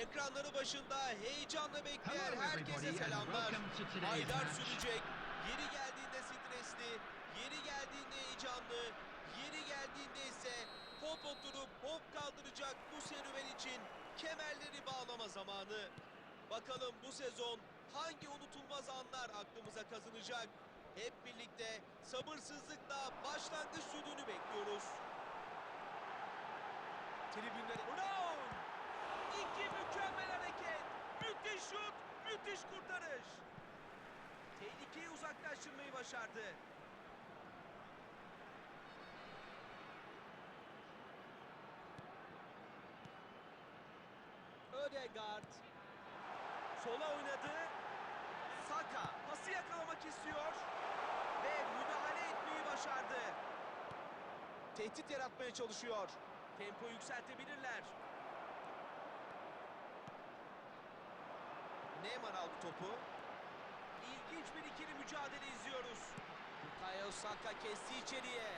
Ekranları başında heyecanla bekleyen herkese selamlar. Aylar sürecek. Yeri geldiğinde stresli, yeri geldiğinde heyecanlı, yeri geldiğinde ise hop oturup hop kaldıracak bu serüven için kemerleri bağlama zamanı. Bakalım bu sezon hangi unutulmaz anlar aklımıza kazınacak? Hep birlikte sabırsızlıkla başlangıç düdüğünü bekliyoruz. Tribünlere... Brown! İki mükemmel hareket. Müthiş şut, müthiş kurtarış. Tehlikeyi uzaklaştırmayı başardı. Ödegaard. Sola oynadı. Saka pası yakalamak istiyor. Ve müdahale etmeyi başardı. Tehdit yaratmaya çalışıyor. Tempo yükseltebilirler. Neymar aldı topu. İlginç bir ikili mücadele izliyoruz. Bukayo Saka kesti içeriye.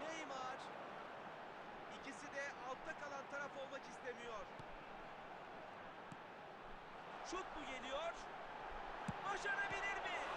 Neymar. İkisi de altta kalan taraf olmak istemiyor. Şut mu geliyor? Başarabilir mi?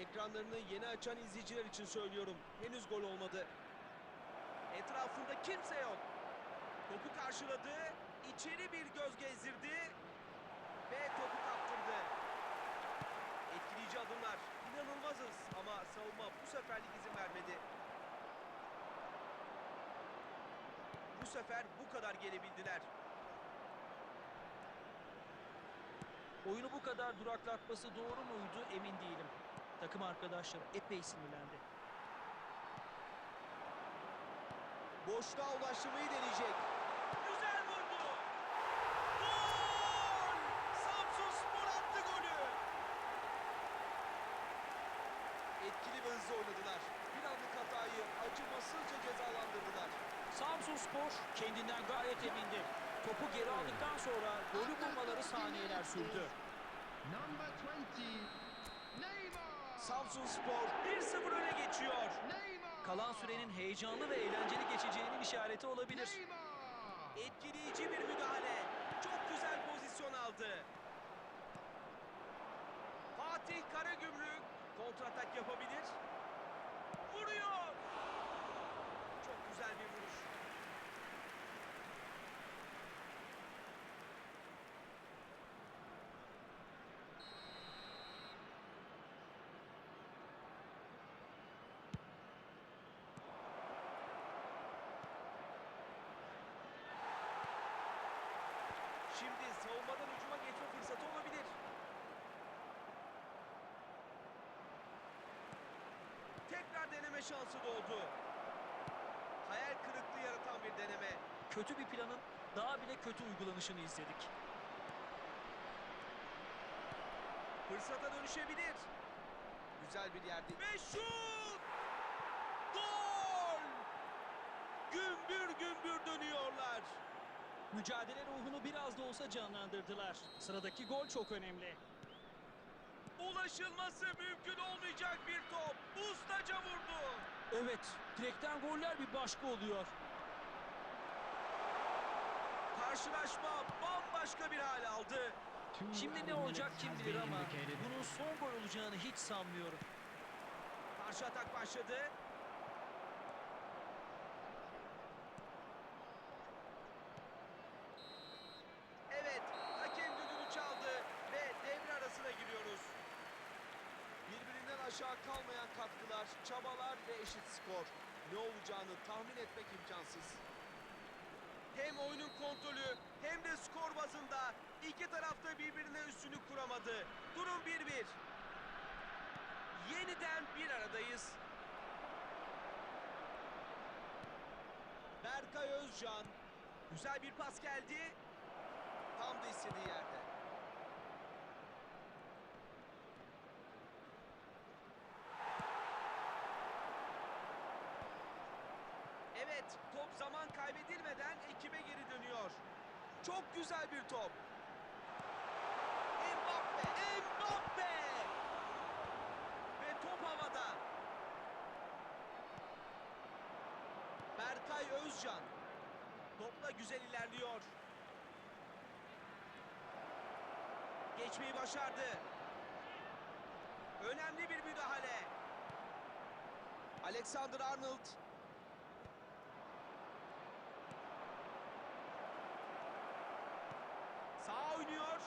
Ekranlarını yeni açan izleyiciler için söylüyorum. Henüz gol olmadı. Etrafında kimse yok. Topu karşıladı. içeri bir göz gezdirdi. Ve topu kaptırdı. Etkileyici adımlar. İnanılmazız ama savunma bu seferlik izin vermedi. Bu sefer bu kadar gelebildiler. Oyunu bu kadar duraklatması doğru muydu emin değilim. Takım arkadaşları epey sinirlendi. Boşluğa ulaştırmayı deneyecek. Güzel vurdu. Gol! Samsun Spor attı golü. Etkili ve hızlı oynadılar. Bir anlık hatayı acımasızca cezalandırdılar. Samsun Spor kendinden gayet emindi. Topu geri aldıktan sonra golü bulmaları saniyeler sürdü. Number 20, Neymar. Samsun Spor 1-0 öne geçiyor. Kalan sürenin heyecanlı ve eğlenceli geçeceğinin işareti olabilir. Etkileyici bir müdahale. Çok güzel pozisyon aldı. Fatih Karagümrük kontratak yapabilir. Vuruyor. Çok güzel bir vuruş. Şimdi savunmadan hücuma geçme fırsatı olabilir. Tekrar deneme şansı doğdu. Hayal kırıklığı yaratan bir deneme. Kötü bir planın daha bile kötü uygulanışını izledik. Fırsata dönüşebilir. Güzel bir yerde. Ve şut! Gol! Gümbür gümbür dönüyorlar. Mücadele da olsa canlandırdılar. Sıradaki gol çok önemli. Ulaşılması mümkün olmayacak bir top. Ustaca vurdu. Evet, direkten goller bir başka oluyor. Karşılaşma bambaşka bir hal aldı. Şimdi ne olacak kim bilir ama bunun son gol olacağını hiç sanmıyorum. Karşı atak başladı. Aşağı kalmayan katkılar, çabalar ve eşit skor. Ne olacağını tahmin etmek imkansız. Hem oyunun kontrolü hem de skor bazında iki tarafta birbirine üstünlük kuramadı. Durum 1-1. Yeniden bir aradayız. Berkay Özcan. Güzel bir pas geldi. Tam da istediği yerde. Top zaman kaybedilmeden ekibe geri dönüyor. Çok güzel bir top. Mbappe, Mbappe! Ve top havada. Berkay Özcan. Topla güzel ilerliyor. Geçmeyi başardı. Önemli bir müdahale. Alexander Arnold. Sağ oynuyor.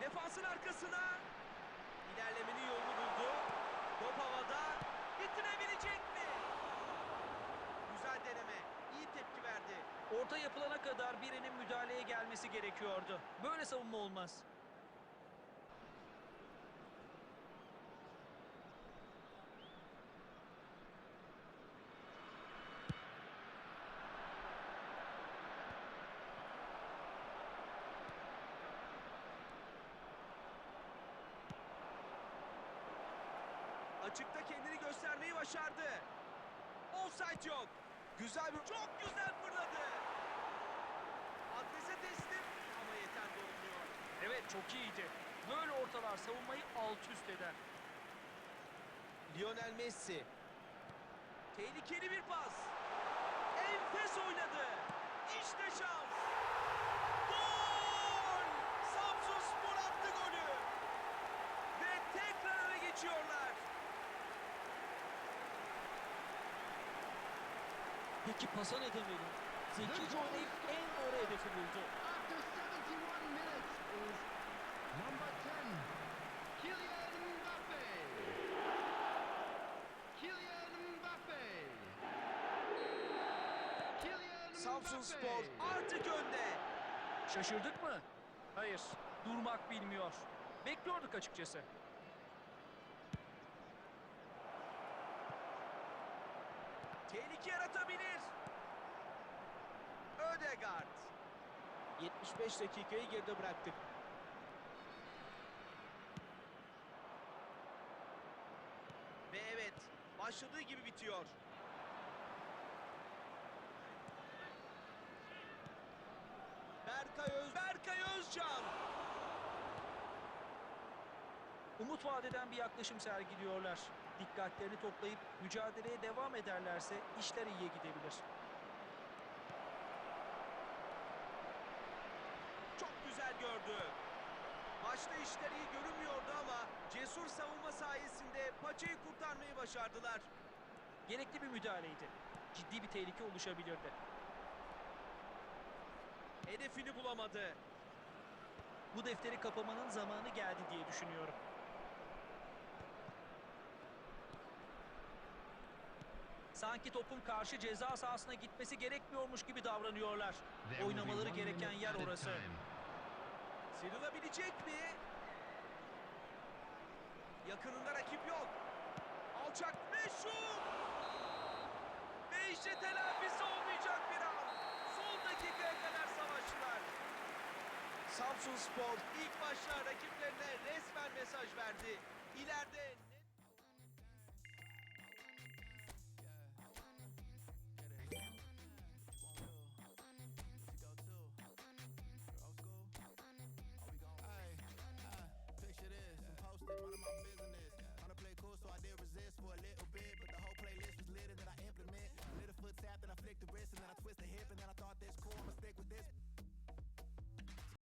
Defansın arkasına. İlerlemenin yolunu buldu. Top havada. Bitirebilecek mi? Güzel deneme. İyi tepki verdi. Orta yapılana kadar birinin müdahaleye gelmesi gerekiyordu. Böyle savunma olmaz. Açıkta kendini göstermeyi başardı. Offside yok. Güzel bir çok güzel fırladı. Adrese teslim ama yeterli olmuyor. Evet çok iyiydi. Böyle ortalar savunmayı alt üst eder. Lionel Messi. Tehlikeli bir pas. Enfes oynadı. İşte şans. Gol! Samsun Spor attı golü. Ve tekrar öne geçiyorlar. Peki pasa ne demeli? Zekice oynayıp en doğru hedefi buldu. After 71 minutes is number 10, Kylian Mbappe. Kylian Mbappe. Kylian Samsun. Spor artık önde. Şaşırdık mı? Hayır. Durmak bilmiyor. Bekliyorduk açıkçası. Tehlike yaratabilir. Ödegaard. 75 dakikayı geride bıraktık. Ve evet, başladığı gibi bitiyor. Berkay Öz Berkay Özcan. Umut vadeden bir yaklaşım sergiliyorlar. Dikkatlerini toplayıp mücadeleye devam ederlerse işler iyiye gidebilir. Çok güzel gördü. Başta işler iyi görünmüyordu ama cesur savunma sayesinde paçayı kurtarmayı başardılar. Gerekli bir müdahaleydi. Ciddi bir tehlike oluşabilirdi. Hedefini bulamadı. Bu defteri kapamanın zamanı geldi diye düşünüyorum. Sanki topun karşı ceza sahasına gitmesi gerekmiyormuş gibi davranıyorlar. Oynamaları gereken yer orası. Sıyrılabilecek mi? Yakınında rakip yok. Alçak ve şut! Ve işte telafisi olmayacak bir an. Son dakikaya kadar savaştılar. Samsun Spor ilk başta rakiplerine resmen mesaj verdi. İleride wrist, and then I twist the hip, and then I.